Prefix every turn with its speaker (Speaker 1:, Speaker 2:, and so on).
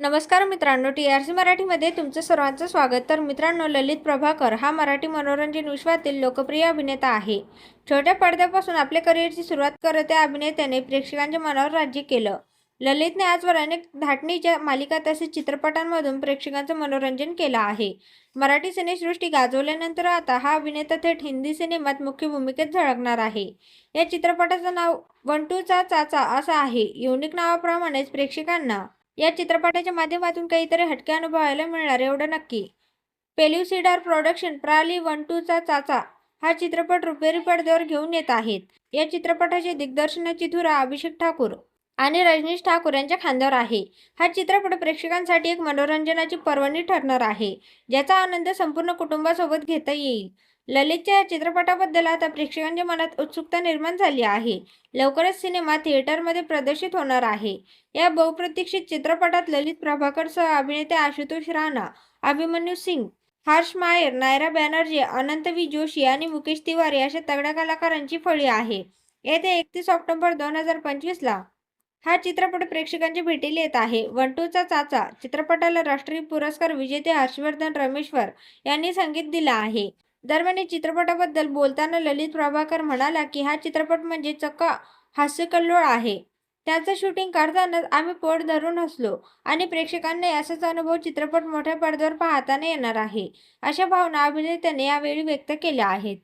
Speaker 1: नमस्कार मित्रांनो T R C मराठीमध्ये तुमचं सर्वांचं स्वागत. तर मित्रांनो ललित प्रभाकर हा मराठी मनोरंजन विश्वातील लोकप्रिय अभिनेता आहे. छोट्या पडद्यापासून आपल्या करिअरची सुरुवात करत त्या अभिनेत्याने प्रेक्षकांच्या मनावर राज्य केलं. ललितने आजवर अनेक धाटणीच्या मालिका तसेच चित्रपटांमधून प्रेक्षकांचं मनोरंजन केलं आहे. मराठी सिनेसृष्टी गाजवल्यानंतर आता हा अभिनेता थेट हिंदी सिनेमात मुख्य भूमिकेत झळकणार आहे. या चित्रपटाचं नाव वन टूचा चाचा असं आहे. युनिक नावाप्रमाणेच प्रेक्षकांना या चित्रपटाच्या माध्यमातून काहीतरी हटके अनुभवायला मिळणार एवढं नक्की. पेल्युसिडार प्रोडक्शन प्राली वन टूचा चाचा हा चित्रपट रुपेरी पडद्यावर घेऊन येत आहेत. या चित्रपटाचे दिग्दर्शनाची धुरा अभिषेक ठाकूर आणि रजनीश ठाकूर यांच्या खांद्यावर आहे. हा चित्रपट प्रेक्षकांसाठी एक मनोरंजनाची पर्वणी ठरणार आहे ज्याचा आनंद संपूर्ण कुटुंबासोबत घेता येईल. ललितच्या या चित्रपटाबद्दल आता प्रेक्षकांच्या मनात उत्सुकता निर्माण झाली आहे. लवकरच सिनेमा थिएटरमध्ये प्रदर्शित होणार आहे. या बहुप्रतीक्षित चित्रपटात ललित प्रभाकरसह अभिनेते आशुतोष राणा अभिमन्यू सिंग हर्ष मायर नायरा बॅनर्जी अनंत वी जोशी आणि मुकेश तिवारी अशा तगड्या कलाकारांची फळी आहे. येत्या एकतीस ऑक्टोबर दोन हजार पंचवीसला हा चित्रपट प्रेक्षकांच्या भेटीला येत आहे. वन टूचा चाचा चित्रपटाला राष्ट्रीय पुरस्कार विजेते हर्षवर्धन रमेश्वर यांनी संगीत दिलं आहे. दरम्यान चित्रपटाबद्दल बोलताना ललित प्रभाकर म्हणाला की हा चित्रपट म्हणजे चक्क हास्यकल्लोळ आहे. त्याचं शूटिंग करतानाच आम्ही पोट धरून हसलो आणि प्रेक्षकांना असाच अनुभव चित्रपट मोठ्या पडद्यावर पाहताना येणार आहे अशा भावना अभिनेत्याने यावेळी व्यक्त केल्या आहेत.